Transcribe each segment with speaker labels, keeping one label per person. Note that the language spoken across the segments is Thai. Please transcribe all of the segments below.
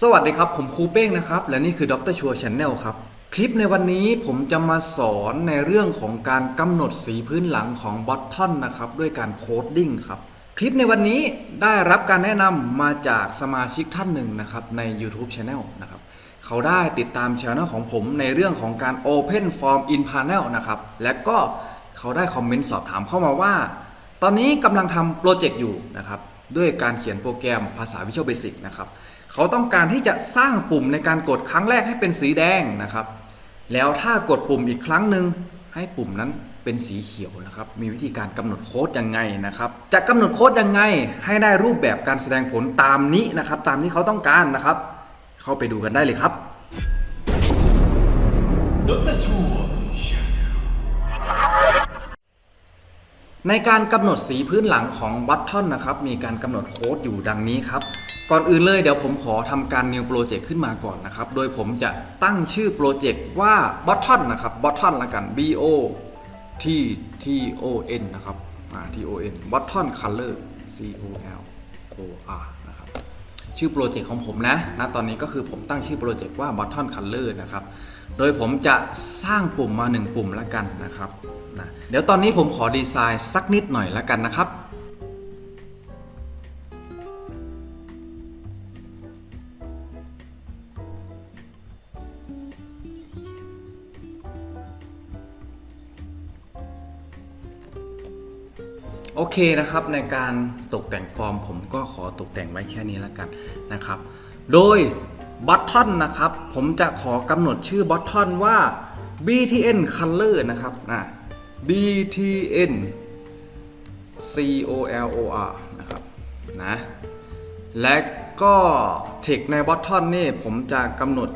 Speaker 1: สวัสดีครับ ผมครูเป้งนะครับ และนี่คือดรชัวร์ชาแนลครับ คลิปในวันนี้ผมจะมาสอนในเรื่องของการกำหนดสีพื้นหลังของบอททอนนะครับ ด้วยการโคดดิ้งครับ คลิปในวันนี้ได้รับการแนะนำมาจากสมาชิกท่านหนึ่งนะครับใน YouTube Channel นะครับเขาได้ติดตามช anel ของผมในเรื่องของการ Open Form in Panel นะครับ และก็เขาได้คอมเมนต์สอบถามเข้ามาว่า ตอนนี้กำลังทำโปรเจกต์อยู่นะครับ ด้วยการเขียนโปรแกรมภาษา Visual Basic นะครับเขาต้องการที่จะสร้างปุ่มในการกดครั้งแรกให้เป็นสีแดงนะครับ แล้วถ้ากดปุ่มอีกครั้งหนึ่งให้ปุ่มนั้นเป็นสีเขียวนะครับ มีวิธีการกำหนดโค้ดยังไงนะครับ จะกำหนดโค้ดยังไง ให้ได้รูปแบบการแสดงผลตามนี้นะครับ ตามที่เขาต้องการนะครับ เข้าไปดูกันได้เลยครับ
Speaker 2: ดรชั
Speaker 1: ในการกำหนดสีพื้นหลังของบัตทอนนะครับ มีการกำหนดโค้ดอยู่ดังนี้ครับ ก่อนอื่นเลยเดี๋ยวผมขอทำการ new project ขึ้นมาก่อนนะครับ โดยผมจะตั้งชื่อโปรเจกต์ว่า button นะครับ button ละกัน b o t t o n นะครับ t o n button color c o l o r นะครับ ชื่อโปรเจกต์ของผมนะนะตอนนี้ก็คือผมตั้งชื่อโปรเจกต์ว่า button color นะครับ โดยผมจะสร้างปุ่มมา 1 ปุ่มละกันนะครับนะเดี๋ยวตอนนี้ผมขอดีไซน์สักนิดหน่อยละกันนะครับ โอเคนะครับในการตกแต่งฟอร์มผมก็ขอตกแต่งไว้แค่นี้แล้วกันนะครับ โดย บัตทอนนะครับ ผมจะขอกำหนดชื่อบัตทอนว่า btn color นะครับนะ btn color นะครับนะและก็เทคในบัตทอนนี่ผมจะกำหนด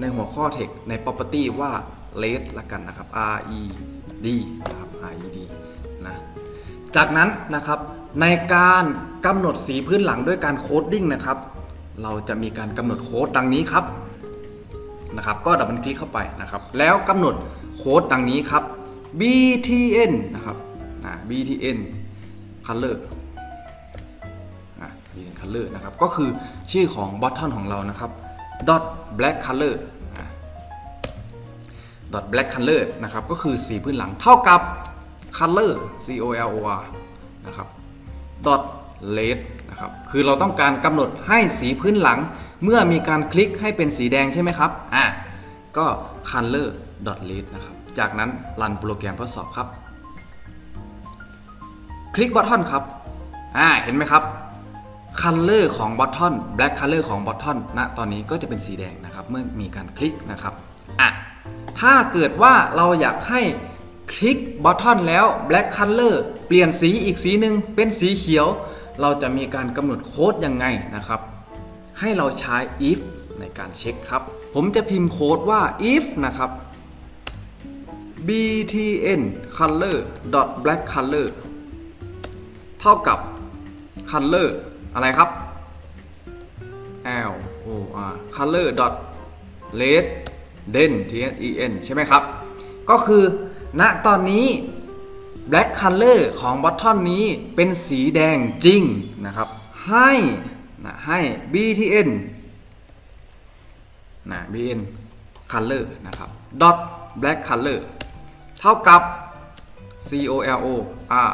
Speaker 1: ในหัวข้อเทคใน property ว่า red ละกันนะครับ r e d นะครับ r e d นะจากนั้นนะครับในการกำหนดสีพื้นหลังด้วยการโคดดิ้งนะครับ เราจะมีการกำหนดโค้ดดังนี้ครับนะครับ ก็ดับเบิลคลิกเข้าไปนะครับ แล้วกำหนดโค้ดดังนี้ครับ btn นะครับอ่า btn color อ่า btn color นะครับ ก็คือชื่อของบอททอนของเรานะครับ dot black color อ่า dot black color นะครับ ก็คือสีพื้นหลังเท่ากับ color c o l o r นะครับ dot red นะครับ คือเราต้องการกำหนดให้สีพื้นหลัง เมื่อมีการคลิกให้เป็นสีแดงใช่ไหมครับ อ่าก็ color dot red นะครับ จากนั้นรันโปรแกรมทดสอบครับ คลิกบัตทอนครับ อ่า เห็นไหมครับ color ของ button black color ของ button ณตอนนี้ก็จะเป็นสีแดงนะครับ เมื่อมีการคลิกนะครับ อะ ถ้าเกิดว่าเราอยากให้คลิก button แล้ว black color เปลี่ยนสีอีกสีหนึ่งเป็นสีเขียว เราจะมีการกำหนดโค้ดยังไงนะครับ ให้เราใช้ if ในการเช็คครับ ผมจะพิมพ์โค้ดว่า if นะครับ btn color dot black color เท่ากับ color อะไรครับ l o r color dot red den t s e n ใช่ไหมครับ ก็คือณตอนนี้ black color ของ button นี้เป็นสีแดงจริงนะครับ ให้นะให้ btn นะ btn color นะครับ dot black color เท่ากับ c o l o r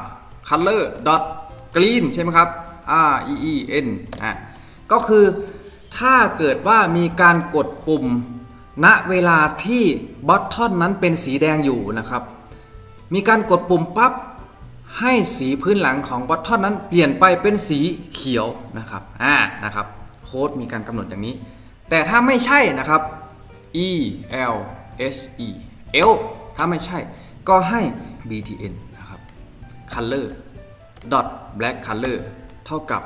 Speaker 1: color dot green ใช่ไหมครับ r e e n อะก็คือถ้าเกิดว่ามีการกดปุ่ม ณเวลาที่บอททอนนั้นเป็นสีแดงอยู่นะครับ มีการกดปุ่มปั๊บให้สีพื้นหลังของบอททอนนั้นเปลี่ยนไปเป็นสีเขียวนะครับอ่านะครับโค้ดมีการกำหนดอย่างนี้ แต่ถ้าไม่ใช่นะครับ e l s e l ถ้าไม่ใช่ก็ให้ btn นะครับ color dot black color เท่ากับ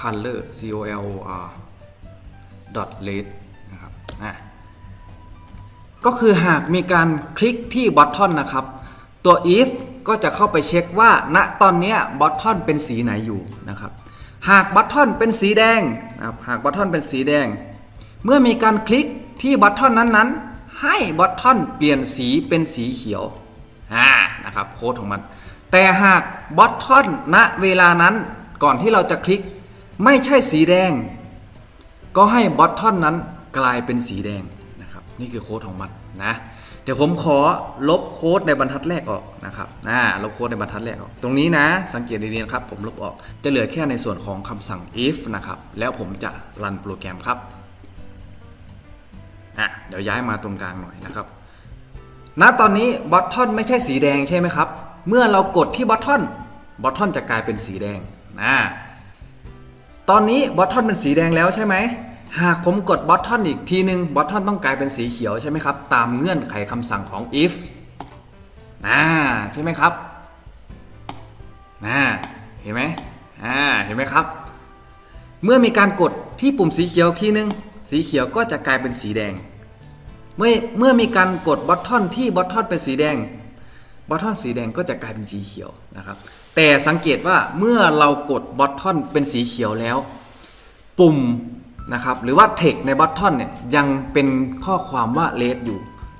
Speaker 1: color c o l o r dot red นะครับอะก็คือหากมีการคลิกที่ button นะครับ ตัว if ก็จะเข้าไปเช็คว่า ณตอนนี้ย button เป็นสีไหนอยู่นะครับ หาก button เป็นสีแดงนะครับหาก button เป็นสีแดง เมื่อมีการคลิกที่ button นั้นๆ ให้ button เปลี่ยนสีเป็นสีเขียวอ่านะครับโค้ดของมัน แต่หาก button ณเวลานั้นก่อนที่เราจะคลิกไม่ใช่สีแดง ก็ให้บอททอนนั้นกลายเป็นสีแดง นี่คือโค้ดของมันนะ เดี๋ยวผมขอลบโค้ดในบรรทัดแรกออกนะครับอ่าลบโค้ดในบรรทัดแรกออก ตรงนี้นะ สังเกตดีๆนะครับ ผมลบออก จะเหลือแค่ในส่วนของคำสั่ง if นะครับ แล้วผมจะรันโปรแกรมครับอะเดี๋ยวย้ายมาตรงกลางหน่อยนะครับ ณ ตอนนี้บอททอนไม่ใช่สีแดงใช่ไหมครับ เมื่อเรากดที่บอททอน บอททอนจะกลายเป็นสีแดงนะ ตอนนี้บอททอนเป็นสีแดงแล้วใช่ไหม หากผมกดบอททอนอีกทีนึงบอททอนต้องกลายเป็นสีเขียวใช่ไหมครับ ตามเงื่อนไขคำสั่งของ if นะใช่ไหมครับนะเห็นไหมอ่าเห็นไหมครับ เมื่อมีการกดที่ปุ่มสีเขียวทีนึง สีเขียวก็จะกลายเป็นสีแดง เมื่อเมื่อมีการกดบอททอนที่บอททอนเป็นสีแดงบอททอนสีแดงก็จะกลายเป็นสีเขียวนะครับ แต่สังเกตว่าเมื่อเรากดบอททอนเป็นสีเขียวแล้ว ปุ่ม นะครับหรือว่าเทคในบอททอนเนี่ยยังเป็นข้อความว่าเลดอยู่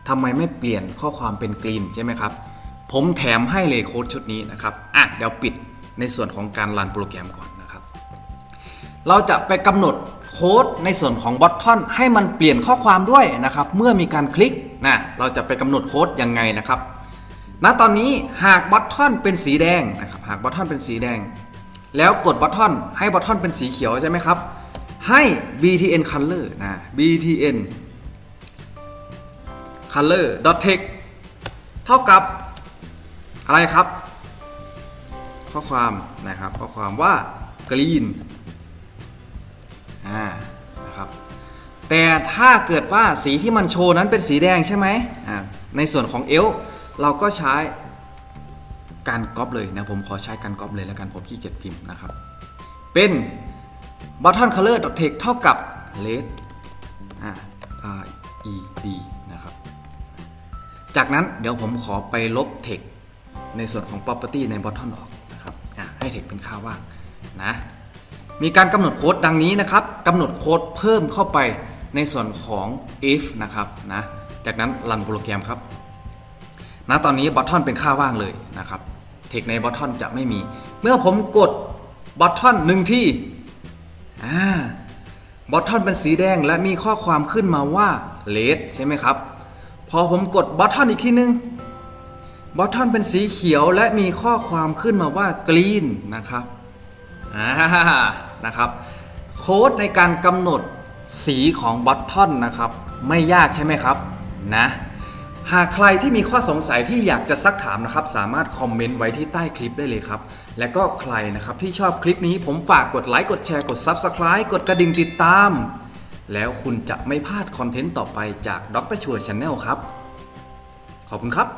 Speaker 1: ทำไมไม่เปลี่ยนข้อความเป็นกรีนใช่ไหมครับ ผมแถมให้เลยโค้ดชุดนี้นะครับอะเดี๋ยวปิดในส่วนของการรันโปรแกรมก่อนนะครับ เราจะไปกำหนดโค้ดในส่วนของบอททอนให้มันเปลี่ยนข้อความด้วยนะครับ เมื่อมีการคลิกนะเราจะไปกำหนดโค้ดยังไงนะครับณตอนนี้หากบอททอนเป็นสีแดงนะครับหากบอททอนเป็นสีแดง แล้วกดบอททอนให้บอททอนเป็นสีเขียวใช่ไหมครับ ให้ btn color นะ btn color dot text เท่ากับอะไรครับ ข้อความนะครับ ข้อความว่า green อ่านะครับแต่ถ้าเกิดว่าสีที่มันโชว์นั้นเป็นสีแดงใช่ไหมอ่าในส่วนของเอลเราก็ใช้การก๊อปเลยนะผมขอใช้การก๊อปเลยแล้วกันผมขี้เกียจพิมพ์นะครับ เป็น button color text เท่ากับ red r e d นะครับ จากนั้นเดี๋ยวผมขอไปลบ text ในส่วนของ property ใน button ออกนะครับให้ text เป็นค่าว่างนะ มีการกำหนดโค้ดดังนี้นะครับกำหนดโค้ดเพิ่มเข้าไปในส่วนของ if นะครับนะ จากนั้นรันโปรแกรมครับณตอนนี้บอททอนเป็นค่าว่างเลยนะครับ เทคในบอททอนจะไม่มี เมื่อผมกดบอททอนหนึ่งที่ อ่าบอททอนเป็นสีแดงและมีข้อความขึ้นมาว่า red ใช่ไหมครับ พอผมกดบอททอนอีกทีนึงบอททอนเป็นสีเขียวและมีข้อความขึ้นมาว่า green นะครับอ่านะครับ โค้ดในการกำหนดสีของบัตทอนนะครับ ไม่ยากใช่ไหมครับนะ หากใครที่มีข้อสงสัยที่อยากจะซักถามนะครับ สามารถคอมเมนต์ไว้ที่ใต้คลิปได้เลยครับ และก็ใครนะครับที่ชอบคลิปนี้ผมฝากกดไลค์กดแชร์กด Subscribe กดกระดิ่งติดตาม แล้วคุณจะไม่พลาดคอนเทนต์ต่อไปจากดรชัวร์ชาแนลครับ ขอบคุณครับ